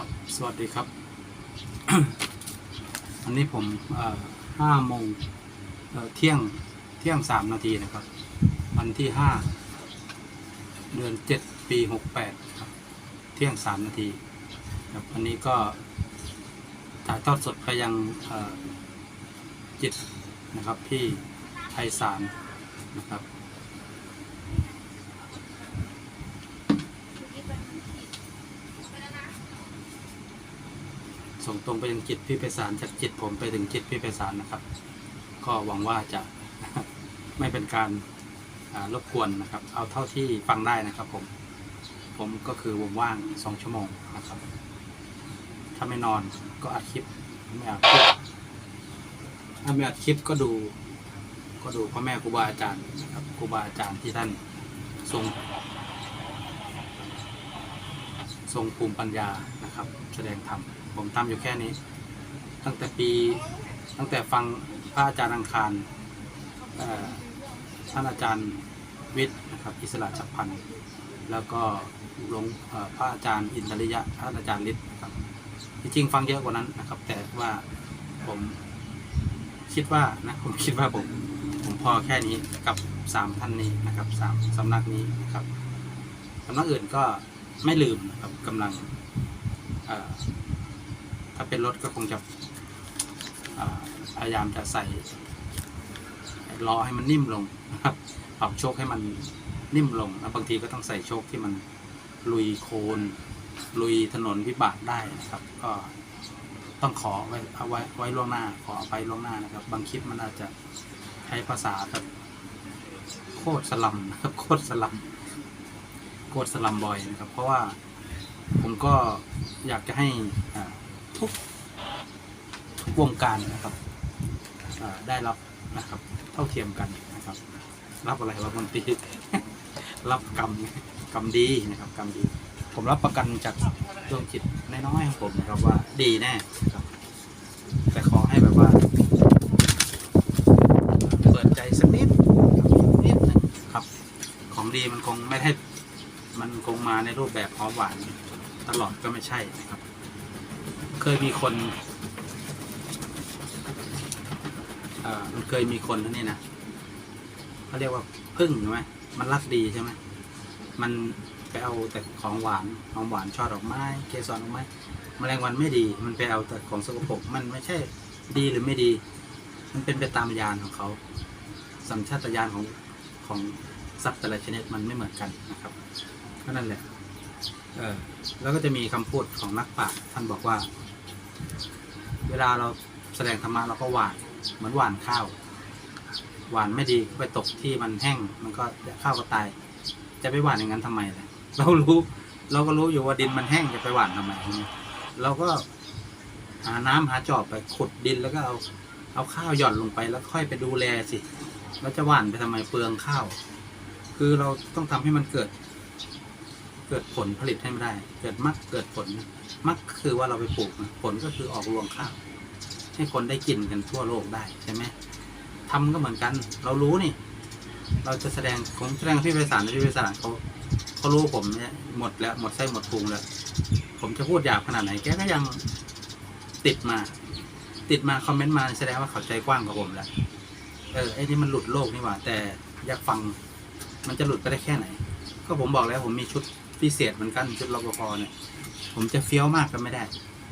ครับสวัสดีครับ วันนี้ผมห้าโมงเที่ยงเที่ยงสามนาทีนะครับ วันที่ห้าเดือนเจ็ดปีหกแปดครับ เที่ยงสามนาทีครับวันนี้ก็ถ่ายทอดสดไปยังจิตนะครับที่ไพศาลนะครับ ส่งตรงไปยังจิตพี่ไพศาลจากจิตผมไปถึงจิตพี่ไพศาลนะครับ ก็หวังว่าจะไม่เป็นการรบกวนนะครับ เอาเท่าที่ฟังได้นะครับผม ผมก็คือวงว่างสองชั่วโมงนะครับ ถ้าไม่นอนก็อัดคลิปไม่อัดคลิปถ้าไม่อัดคลิปก็ดูก็ดูพ่อแม่ครูบาอาจารย์นะครับครูบาอาจารย์ที่ท่านทรงทรงภูมิปัญญานะครับ แสดงธรรม ผมทำอยู่แค่นี้ ตั้งแต่ปีตั้งแต่ฟังพระอาจารย์อังคารท่านอาจารย์วิทย์นะครับอิสระฉับพลันธ์แล้วก็หลวงพระอาจารย์อินทริยะท่านอาจารย์ฤทธิ์ครับจริงๆฟังเยอะกว่านั้นนะครับ แต่ว่าผมคิดว่านะผมคิดว่าผมผมพอแค่นี้กับสามท่านนี้นะครับสามสำนักนี้นะครับสำนักอื่นก็ไม่ลืมนะครับกำลังอ่อ ถ้าเป็นรถก็คงจะพยายามจะใส่ล้อให้มันนิ่มลงนะครับปรับโชคให้มันนิ่มลงแล้วบางทีก็ต้องใส่โชคที่มันลุยโคลนลุยถนนวิบากได้นะครับ ก็ต้องขอไว้เอาไว้ไว้ล่วงหน้าขอไปล่วงหน้านะครับ บางคลิปมันอาจจะใช้ภาษาแบบโคตรสลัมนะครับโคตรสลัมโคตรสลัมบอยนะครับ เพราะว่าผมก็อยากจะให้อ่า ทุกทุกวงการนะครับได้รับนะครับ เท่าเทียมกันนะครับ รับอะไรวะบางทีรับกรรมกรรมดีนะครับกรรมดี ผมรับประกันจากดวงจิตน้อยๆของผมนะครับว่าดีแน่ครับ แต่ขอให้แบบว่าเปิดใจสักนิดนิดหนึงครับ ของดีมันคงไม่ได้มันคงมาในรูปแบบหอมหวานตลอดก็ไม่ใช่นะครับ เคยมีคนเอ่อมันเคยมีคนนะนี่นะเขาเรียกว่าพึ่งใช่ไหมมันรักดีใช่ไหมมันไปเอาแต่ของหวานหอมหวานช่อดอกไม้ เกสรดอกไม้แมลงวันไม่ดี มันไปเอาแต่ของสกปรกมันไม่ใช่ดีหรือไม่ดี มันเป็นไปตามยานของเขา สัญชาตญาณของของสัตว์แต่ละชนิดมันไม่เหมือนกันนะครับก็นั่นแหละเออแล้วก็จะมีคำพูดของนักปราชญ์ท่านบอกว่า เวลาเราแสดงธรรมะเราก็หวานเหมือนหวานข้าว หวานไม่ดีก็ไปตกที่มันแห้ง มันก็ข้าวก็ตาย จะไปหวานอย่างนั้นทำไมล่ะเรารู้เราก็รู้อยู่ว่าดินมันแห้งจะไปหวานทำไมเราก็หาน้ำหาจอบไปขุดดินแล้วก็เอาเอาข้าวหย่อนลงไปแล้วค่อยไปดูแลสิ แล้วจะหว่านไปทำไมเปลืองข้าว คือเราต้องทำให้มันเกิด เกิดผลผลิตให้ไมันได้ เกิดมักเกิดผลมักคือว่าเราไปปลูกผลก็คือออกรวงข้าวให้คนได้กินกันทั่วโลกได้ใช่ไหมทำก็เหมือนกัน เรารู้นี่ เราจะแสดงผมแสดงพี่ไพศาลพี่ไพศาลเขาเขารู้ผมเนี่ยหมดแล้วหมดไส้หมดพุงแล้ว ผมจะพูดหยาบขนาดไหนแกก็ยังติดมา ติดมาคอมเมนต์มาแสดงว่าเขาใจกว้างกว่าผมแล้วเออไอ้นี่มันหลุดโลกนี่หว่า แต่อยากฟังมันจะหลุดไปได้แค่ไหน ก็ผมบอกแล้วผมมีชุด พิเศษเหมือนกันชุดรปภเนี่ยผมจะเฟี้ยวมากก็ไม่ได้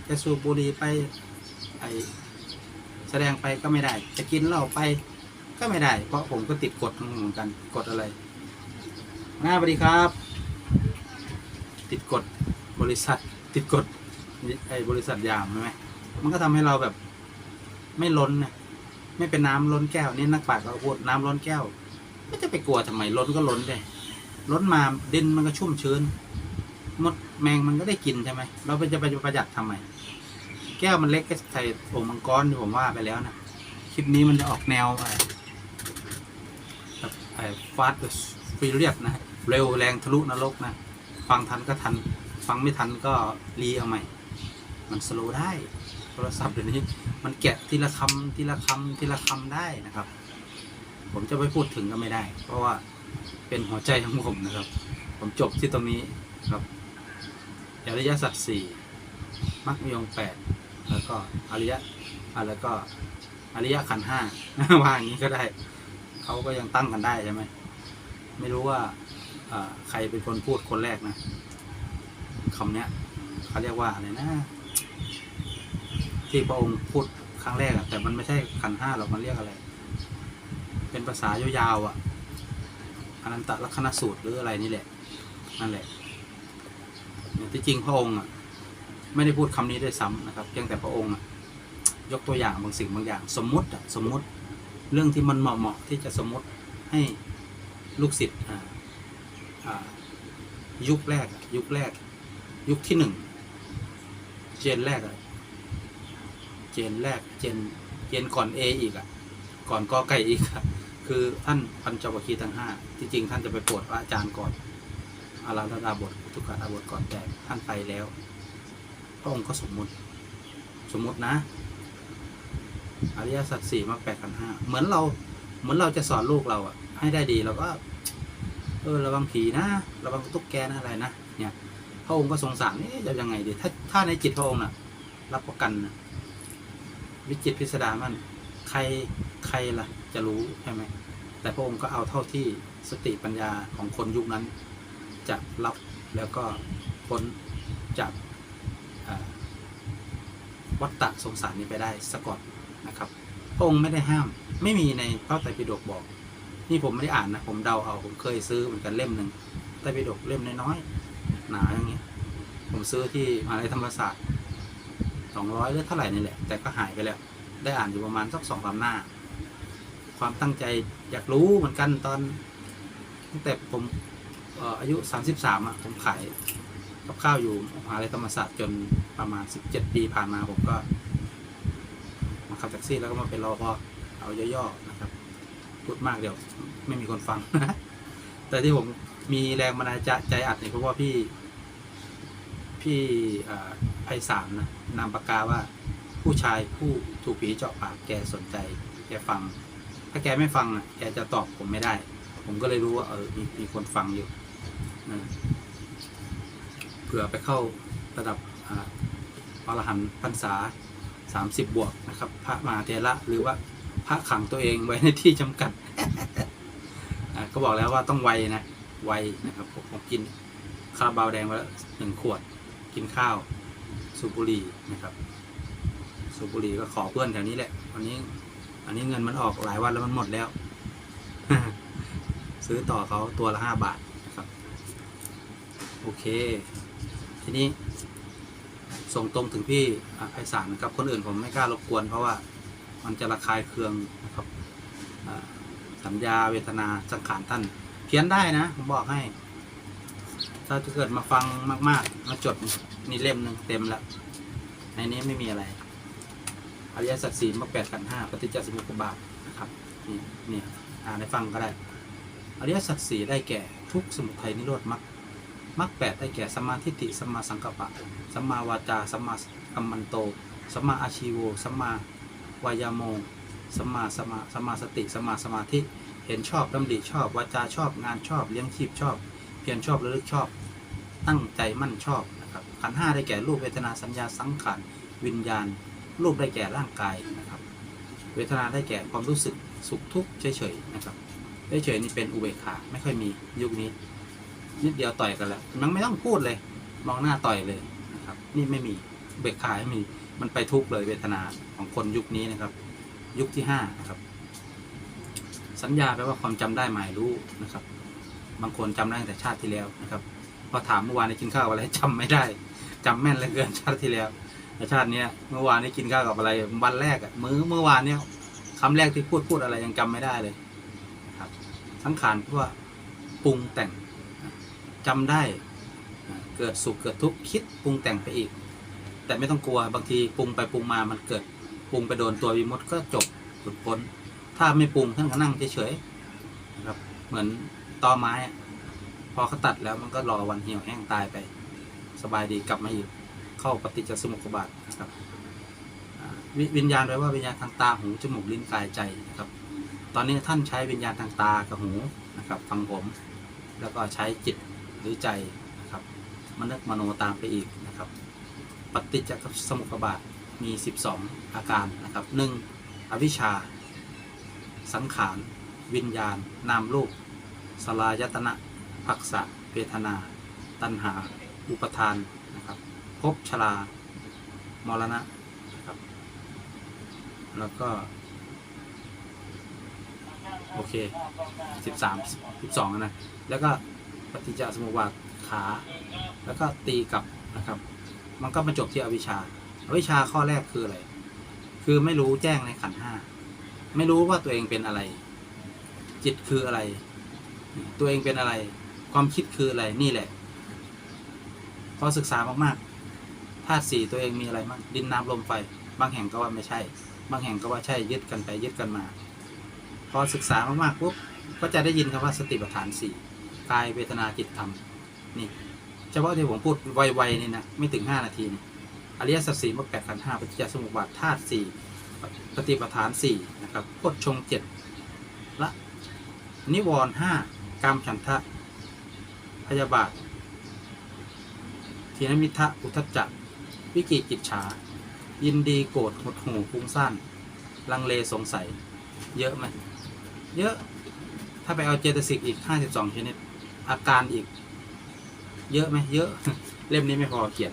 จะสูบบุหรี่ไปไอแสดงไปก็ไม่ได้ จะกินเหล้าไปก็ไม่ได้ เพราะผมก็ติดกฎเหมือนกันกฎอะไรหน้าสวัสดีครับ ติดกฎบริษัท ติดกฎไอบริษัทยามใช่ไหมมันก็ทำให้เราแบบ ไม่ล้นนะไม่เป็นน้ำล้นแก้วนี่นักปราชญ์เขาพูดน้ำล้นแก้ว ไม่จะไปกลัวทำไมล้นก็ล้นเลย ล้นมาดินมันก็ชุ่มชื้นมดแมงมันก็ได้กินใช่ไหมเราไปจะไปประหยัดทำไมแก้วมันเล็กก็ใส่โอ่งมังกรที่ผมว่าไปแล้วนะคลิปนี้มันจะออกแนวแบบไอ้ฟาสต์ฟีเรียบนะเร็วแรงทะลุนรกนะฟังทันก็ทัน ฟังไม่ทันก็รีเอาใหม่ มันสโลว์ได้โทรศัพท์เดี๋ยวนี้มันแกะทีละคำทีละคำทีละคำได้นะครับ ผมจะไม่พูดถึงก็ไม่ได้ เพราะว่า เป็นหัวใจของผมนะครับ ผมจบที่ตรงนี้ครับอริยสัจสี่มรรคมีองค์แปดแล้วก็อริยะอะแล้วก็อริยะขันห้าว่าอย่างนี้ก็ได้ เขาก็ยังตั้งกันได้ใช่ไหมไม่รู้ว่าใครเป็นคนพูดคนแรกนะคำเนี้ยเขาเรียกว่าอะไรนะ ที่พระองค์พูดครั้งแรกอะแต่มันไม่ใช่ขันห้าหรอกมันเรียกอะไร เป็นภาษายาวๆอะ อนันตลักษณสูตรหรืออะไรนี่แหละ นั่นแหละที่จริงพระองค์ไม่ได้พูดคำนี้ด้วยซ้ำนะครับเพียงแต่พระองค์ยกตัวอย่างบางสิ่งบางอย่าง สมมุติสมมุติเรื่องที่มันเหมาะๆที่จะสมมติให้ลูกศิษย์ยุคแรก ยุคแรก ยุคที่หนึ่งเจนแรกอะเจนแรกเจนเจนก่อนเออีกอะก่อนกอไก่อีกอะ คือท่านพันจวัคคีย์ทั้งห้าที่จริงท่านจะไปโปรดพระอาจารย์ก่อนอาราธนาบททุกขานาบทก่อนแต่ท่านไปแล้ว พระองค์ก็สมมติสมมตินะ อริยสัจสี่มรรคแปดขันห้าเหมือนเรา เหมือนเราจะสอนลูกเราอะให้ได้ดีเราก็ เออระวังผีนะระวังตุ๊กแกนะอะไรนะเนี่ย พระองค์ก็สงสารนี่จะยังไงดีถ้าถ้าในจิตพระองค์น่ะ รับประกันนะวิจิตพิสดารมัน ใครใครล่ะ จะรู้ใช่ไหมแต่พระองค์ก็เอาเท่าที่สติปัญญาของคนยุคนั้น จะรับแล้วก็พ้นจากวัฏฏะสงสารนี้ไปได้สะก่อนนะครับ พระองค์ไม่ได้ห้ามไม่มีในพระไตรปิฎกบอก นี่ผมไม่ได้อ่านนะ ผมเดาเอาผมเคยซื้อเหมือนกันเล่มหนึ่งไตรปิฎกเล่มน้อยๆหนาอย่างเงี้ยผมซื้อที่มหาลัยธรรมศาสตร์สองร้อยหรือเท่าไหร่นี่แหละ แต่ก็หายไปแล้ว ได้อ่านอยู่ประมาณสักสองสามหน้า ความตั้งใจอยากรู้เหมือนกันตอนตั้งแต่ผมอายุสามสิบสามอะผมขายกับข้าวอยู่มหาลัยธรรมศาสตร์จนประมาณสิบเจ็ดปีผ่านมาผมก็ มาขับแท็กซี่แล้วก็มาเป็นรอพอเอาย่อๆนะครับพูดมากเดี๋ยวไม่มีคนฟัง แต่ที่ผมมีแรงบันดาลใจใจอัดเนี่ยเพราะว่าพี่ พี่ไพศาลนะนามปากกาว่า ผู้ชายผู้ถูกผีเจาะปากแกสนใจ แกฟัง ถ้าแกไม่ฟังอะแกจะตอบผมไม่ได้ ผมก็เลยรู้ว่าเออมีมีคนฟังอยู่นะเผื่อไปเข้าระดับอรหันต์พรรษาสามสิบบวกนะครับ พระมาเทระหรือว่าพระขังตัวเองไว้ในที่จำกัดก็บอกแล้วว่าต้องไวนะ ไวนะครับผมผมกินคาราบาวแดงมาแล้วหนึ่งขวด กินข้าวสูบบุหรี่นะครับ สูบบุหรี่ก็ขอเพื่อนแถวนี้แหละวันนี้ อันนี้เงินมันออกหลายวันแล้วมันหมดแล้ว ซื้อต่อเขาตัวละห้าบาทนะครับ โอเค ทีนี้ ส่งตรงถึงพี่ไพศาลนะครับ คนอื่นผมไม่กล้ารบกวน เพราะว่ามันจะระคายเคืองนะครับสัญญาเวทนาสังขารท่าน เพี้ยนได้นะ ผมบอกให้ ถ้าจะเกิดมาฟังมาก ๆ มาจดนี่เล่มหนึ่งเต็มแล้วในนี้ไม่มีอะไร อริยสัจสี่มรรคแปดขันห้าปฏิจจสมุปบาทนะครับนี่นี่อ่านให้ฟังก็ได้ อริยสัจสี่ได้แก่ทุกสมุทัยนิโรธมรรคมรรคแปดได้แก่สัมมาทิฏฐิสัมมาสังกัปปะสัมมาวาจาสัมมากัมมันโตสัมมาอาชีโวสัมมาวายาโมสัมมาสมาสัมมาสติสัมมาสมาธิเห็นชอบดำริชอบวาจาชอบงานชอบเลี้ยงชีพชอบ เพียรชอบระลึกชอบ ตั้งใจมั่นชอบนะครับขันห้าได้แก่รูปเวทนาสัญญาสังขารวิญญาณ รูปได้แก่ร่างกายนะครับ เวทนาได้แก่ความรู้สึกสุขทุกข์เฉยๆนะครับเฉยๆนี่เป็นอุเบกขาไม่ค่อยมียุคนี้ นิดเดียวต่อยกันแล้วมันไม่ต้องพูดเลย มองหน้าต่อยเลยนะครับ นี่ไม่มีอุเบกขาไม่มีมันไปทุกข์เลยเวทนาของคนยุคนี้นะครับ ยุคที่ห้านะครับ สัญญาแปลว่าความจำได้หมายรู้นะครับ บางคนจำได้แต่ชาติที่แล้วนะครับพอถามเมื่อวานกินข้าวอะไรจำไม่ได้จำแม่นเหลือเกินชาติที่แล้ว แต่ชาติเนี้ยเมื่อวานนี้กินข้าวกับอะไรวันแรกอะมื้อเมื่อวานเนี้ยคำแรกที่พูดพูดอะไรยังจำไม่ได้เลยครับสังขารเพราะว่าปรุงแต่งจำได้เกิดสุขเกิดทุกข์คิดปรุงแต่งไปอีก แต่ไม่ต้องกลัวบางทีปรุงไปปรุงมามันเกิดปรุงไปโดนตัววิมุตก็จบหลุดพ้น ถ้าไม่ปรุงท่านก็นั่งเฉยๆนะครับเหมือนตอไม้พอเขาตัดแล้วมันก็รอวันเหี่ยวแห้งตายไป สบายดีกลับมาอีก เข้าปฏิจจสมุปบาทนะครับวิวิญญาณแปลว่าวิญญาณทางตาหูจมูกลิ้นกายใจนะครับ ตอนนี้ท่านใช้วิญญาณทางตากับหูนะครับฟังผม แล้วก็ใช้จิตหรือใจนะครับมนึกมโนตามไปอีกนะครับ ปฏิจจสมุปบาทมี 12 อาการนะครับ 1. อวิชชา สังขาร วิญญาณ นามรูปสลายตนะภักษะเวทนา ตัณหา อุปทาน นะครับชรามรณะนะครับ แล้วก็ โอเค13 12นะ แล้วก็ปฏิจจสมุปบาทขา แล้วก็ตีกลับนะครับ มันก็มาจบที่อวิชชาอวิชชาข้อแรกคืออะไร คือไม่รู้แจ้งในขันห้า ไม่รู้ว่าตัวเองเป็นอะไร จิตคืออะไร ตัวเองเป็นอะไร ความคิดคืออะไร นี่แหละ พอศึกษามากๆ ธาตุสี่ตัวเองมีอะไรบ้างดินน้ำลมไฟ บางแห่งก็ว่าไม่ใช่ บางแห่งก็ว่าใช่ยึดกันไปยึดกันมา พอศึกษามากๆปุ๊บก็จะได้ยินคำว่าสติปัฏฐานสี่กายเวทนาจิตธรรมนี่เฉพาะที่ผมพูดไวๆนี่นะไม่ถึงห้านาทีนี่อริยสัจสี่มรรคแปดขันห้าปฏิจจสมุปบาทธาตุสี่ปฏิปทานสี่นะครับโพชงเจ็ดละนิวรณ์ห้ากามฉันทะพยาบาททีนมิทะอุทจจะ วิกิกิจฉา ยินดีโกรธหดหูฟุ้งซ่านลังเลสงสัย เยอะไหมเยอะ ถ้าไปเอาเจตสิกอีก 52 ชนิด อาการอีก เยอะไหมเยอะ เล่มนี้ไม่พอเขียน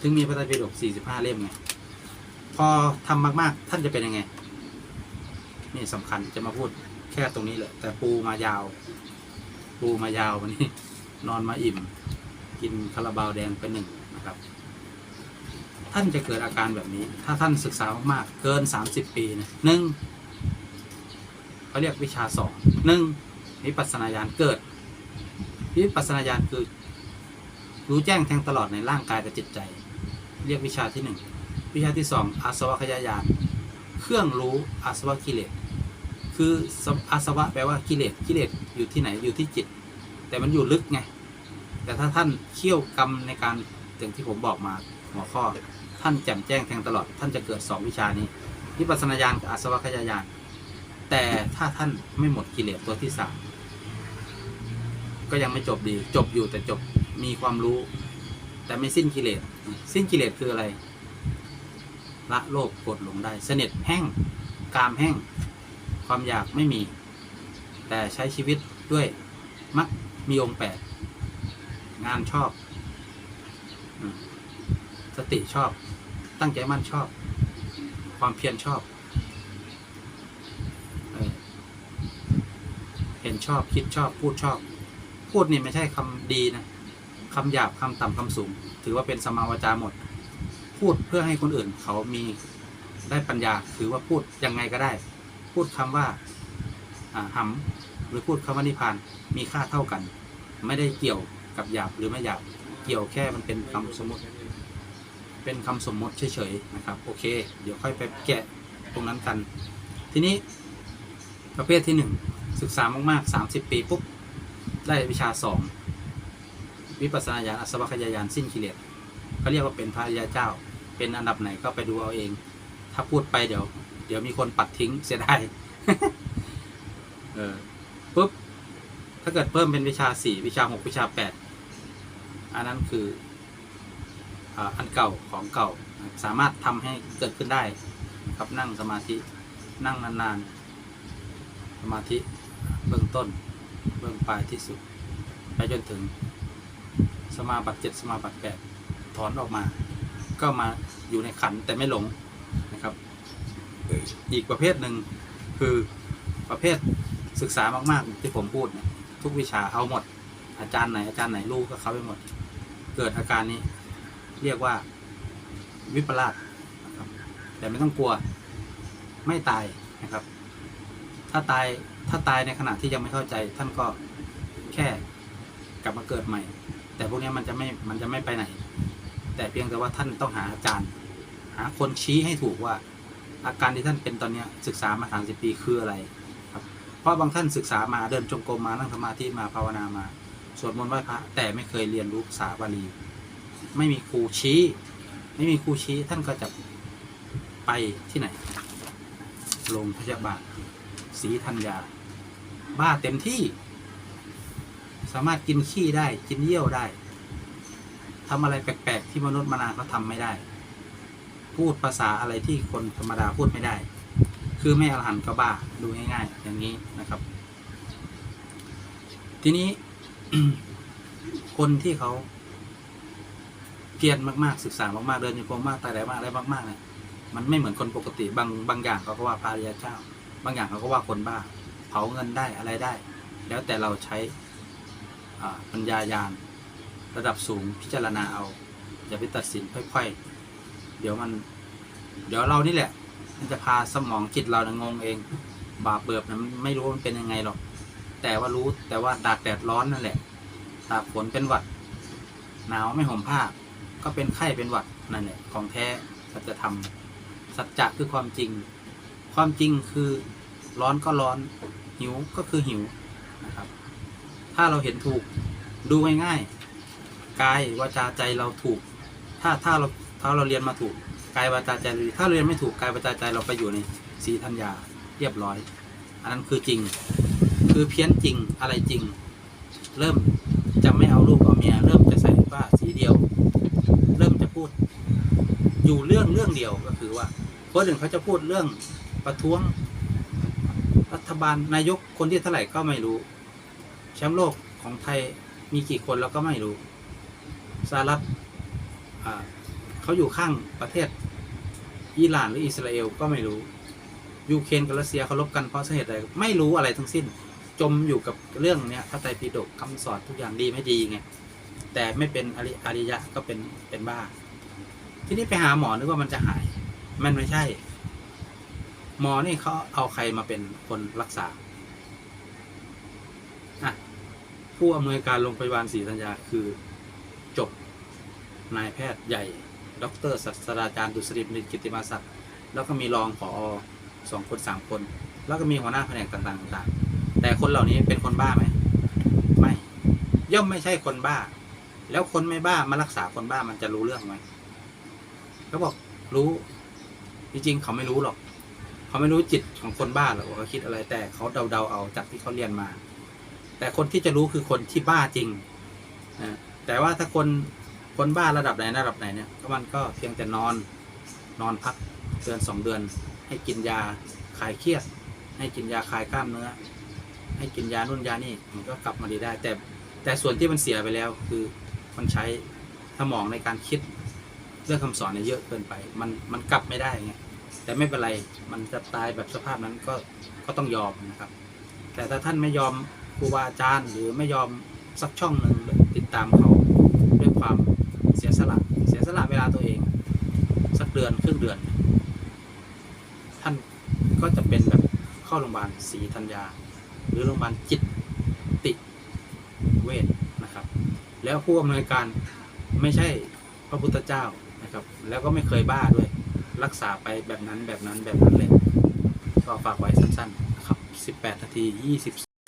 ถึงมีพระไตรปิฎก45 เล่มไงพอทำมากๆ ท่านจะเป็นยังไง นี่สำคัญจะมาพูดแค่ตรงนี้เลยแต่ปูมายาว ปูมายาววันนี้ นอนมาอิ่ม กินคาราบาวแดงไปหนึ่งนะครับ ท่านจะเกิดอาการแบบนี้ ถ้าท่านศึกษามากๆเกิน 30 ปีนะหนึ่งเขาเรียกวิชาสองหนึ่งวิปัสสนาญาณเกิดวิปัสสนาญาณคือ รู้แจ้งแทงตลอดในร่างกายกับจิตใจ เรียกวิชาที่หนึ่งวิชาที่สองอาสวะขยายานเครื่องรู้อาสวะกิเลสคืออาสวะแปลว่ากิเลสกิเลสอยู่ที่ไหนอยู่ที่จิต แต่มันอยู่ลึกไงแต่ถ้าท่านเขี่ยวกรรมในการถึงที่ผมบอกมาหัวข้อ ท่านแจ่มแจ้งแทงตลอด ท่านจะเกิดสองวิชานี้วิปัสสนาญาณกับอาสวะขยายานแต่ถ้าท่านไม่หมดกิเลสตัวที่สามก็ยังไม่จบดี จบอยู่แต่จบมีความรู้ แต่ไม่สิ้นกิเลสสิ้นกิเลสคืออะไร ละโลภกดหลงได้ เสน็จแห้งกามแห้ง ความอยากไม่มี แต่ใช้ชีวิตด้วยมักมีองค์แปดงานชอบ สติชอบ ตั้งใจมั่นชอบ ความเพียรชอบ เห็นชอบคิดชอบพูดชอบ พูดนี่ไม่ใช่คำดีนะคำหยาบคำต่ำคำสูง ถือว่าเป็นสมาวจาหมด พูดเพื่อให้คนอื่นเขามีได้ปัญญาถือว่าพูดยังไงก็ได้ พูดคำว่าอ่าหำหรือพูดคำว่านิพพานมีค่าเท่ากัน ไม่ได้เกี่ยวกับหยาบหรือไม่หยาบเกี่ยวแค่มันเป็นคำสมมติ เป็นคำสมมติเฉยๆนะครับโอเค เดี๋ยวค่อยไปแกะตรงนั้นกัน ทีนี้ประเภทที่หนึ่งศึกษามากๆสามสิบปีปุ๊บได้วิชาสองวิปัสสนาญาณอสวัคยายานสิ้นกิเลสเขาเรียกว่าเป็นพระอริยเจ้า เป็นอันดับไหนก็ไปดูเอาเอง ถ้าพูดไปเดี๋ยว เดี๋ยวมีคนปัดทิ้งเสียดายเออปุ๊บถ้าเกิดเพิ่มเป็นวิชาสี่วิชาหกวิชาแปดอันนั้นคือ อันเก่าของเก่าสามารถทำให้เกิดขึ้นได้ครับนั่งสมาธินั่งนานๆ สมาธิเบื้องต้นเบื้องปลายที่สุด ไปจนถึงสมาบัติเจ็ดสมาบัติแปดถอนออกมา ก็มาอยู่ในขันแต่ไม่หลงนะครับ อีกประเภทหนึ่งคือประเภทศึกษามากๆที่ผมพูดเนี่ยทุกวิชาเอาหมด อาจารย์ไหนอาจารย์ไหนรู้ก็เขาไปหมด เกิดอาการนี้ เรียกว่าวิปลาสนะครับ แต่ไม่ต้องกลัวไม่ตายนะครับ ถ้าตายถ้าตายในขณะที่ยังไม่เข้าใจ ท่านก็แค่กลับมาเกิดใหม่ แต่พวกนี้มันจะไม่มันจะไม่ไปไหน แต่เพียงแต่ว่าท่านต้องหาอาจารย์ หาคนชี้ให้ถูกว่า อาการที่ท่านเป็นตอนนี้ศึกษามาสามสิบปีคืออะไรครับเพราะบางท่านศึกษามาเดินจงกรมมานั่งสมาธิมาภาวนามาสวดมนต์ไหว้พระแต่ไม่เคยเรียนรู้ภาษาบาลี ไม่มีครูชี้ ไม่มีครูชี้ท่านก็จะไปที่ไหน โรงพยาบาลศรีธัญญา บ้าเต็มที่ สามารถกินขี้ได้ กินเยี่ยวได้ทำอะไรแปลกๆ ที่มนุษย์มนาเขาทำไม่ได้ พูดภาษาอะไรที่คนธรรมดาพูดไม่ได้ คือไม่อรหันต์ก็บ้าดูง่ายๆ อย่างนี้นะครับ ทีนี้คนที่เขา พียรมากๆศึกษามากๆเดินโยกมมากตายแต่มากอะไรมากๆเนี่ยมันไม่เหมือนคนปกติบางบางอย่างเขาก็ว่าพระริยเจ้า บางอย่างเขาก็ว่าคนบ้าเผาเงินได้อะไรได้ แล้วแต่เราใช้ปัญญายาณระดับสูงพิจารณาเอา อย่าไปตัดสินค่อยๆเดี๋ยวมัน เดี๋ยวเรานี่แหละ มันจะพาสมองจิตเราเนี่ยงงเอง บาปเบิบนะมันไม่รู้มันเป็นยังไงหรอก แต่ว่ารู้แต่ว่าดากแดดร้อนนั่นแหละตากฝนเป็นหวัดหนาวไม่ห่มผ้า ก็เป็นไข้เป็นหวัดนั่นแหละของแท้สัจธรรมสัจจะคือความจริง ความจริงคือร้อนก็ร้อน หิวก็คือหิวนะครับ ถ้าเราเห็นถูกดูง่ายๆกายวาจาใจเราถูก ถ้าถ้าเราถ้าเราเรียนมาถูกกายวาจาใจถ้าเรียนไม่ถูกกายวาจาใจเราไปอยู่ในสีธัญญาเรียบร้อย อันนั้นคือจริง คือเพี้ยนจริงอะไรจริง เริ่มจะไม่เอาลูกเอาเมียเริ่มจะใส่ผ้าสีเดียว พูด อยู่เรื่องเรื่องเดียวก็คือว่าคนอื่นเขาจะพูดเรื่องประท้วง รัฐบาลนายกคนที่เท่าไหร่ก็ไม่รู้ แชมป์โลกของไทยมีกี่คนเราก็ไม่รู้สหรัฐเขาอยู่ข้างประเทศอิหร่านหรืออิสราเอลก็ไม่รู้ยูเครนกับรัสเซียเขารบกันเพราะสาเหตุใดไม่รู้อะไรทั้งสิ้น จมอยู่กับเรื่องเนี้ยพระไตรปิฎกคำสอนทุกอย่างดีไม่ดีไงแต่ไม่เป็นอริอริยะก็เป็นเป็นบ้า ทีนี้ไปหาหมอนึกว่ามันจะหาย มันไม่ใช่ หมอนี่เขาเอาใครมาเป็นคนรักษาอะผู้อำนวยการโรงพยาบาลศรีธัญญาคือจบนายแพทย์ใหญ่ ดรศาสตราจารย์ดุษฎีบัณฑิตกิติมาศักดิ์แล้วก็มีรองผอสองคนสามคน แล้วก็มีหัวหน้าแผนกต่างๆต่างๆแต่คนเหล่านี้เป็นคนบ้าไหมไม่ ย่อมไม่ใช่คนบ้า แล้วคนไม่บ้ามารักษาคนบ้ามันจะรู้เรื่องไหม เขาบอกรู้ จริงๆเขาไม่รู้หรอก เขาไม่รู้จิตของคนบ้าหรอกว่าเขาคิดอะไร แต่เขาเดาๆเอาจากที่เขาเรียนมา แต่คนที่จะรู้คือคนที่บ้าจริงนะแต่ว่าถ้าคนคนบ้าระดับไหนระดับไหนเนี่ยมันก็เพียงแต่นอนนอนพักเดือนสองเดือน ให้กินยาคลายเครียด ให้กินยาคลายกล้ามเนื้อ ให้กินยานุ่นยานี่มันก็กลับมาดีได้ แต่แต่ส่วนที่มันเสียไปแล้วคือมันใช้สมองในการคิด เรื่องคำสอนเนี่ยเยอะเกินไป มันมันกลับไม่ได้ไงแต่ไม่เป็นไรมันจะตายแบบสภาพนั้นก็ก็ต้องยอมนะครับ แต่ถ้าท่านไม่ยอมครูบาอาจารย์ หรือไม่ยอมสักช่องหนึ่งติดตามเขาด้วยความเสียสละ เสียสละเวลาตัวเอง สักเดือนครึ่งเดือน ท่านก็จะเป็นแบบเข้าโรงพยาบาลศรีธัญญา หรือโรงพยาบาลจิตติเวชนะครับ แล้วผู้อำนวยการไม่ใช่พระพุทธเจ้า นะครับ แล้วก็ไม่เคยบ้าด้วย รักษาไปแบบนั้นแบบนั้นแบบนั้นเลยก็ฝากไว้สั้นๆนะครับ 18นาที20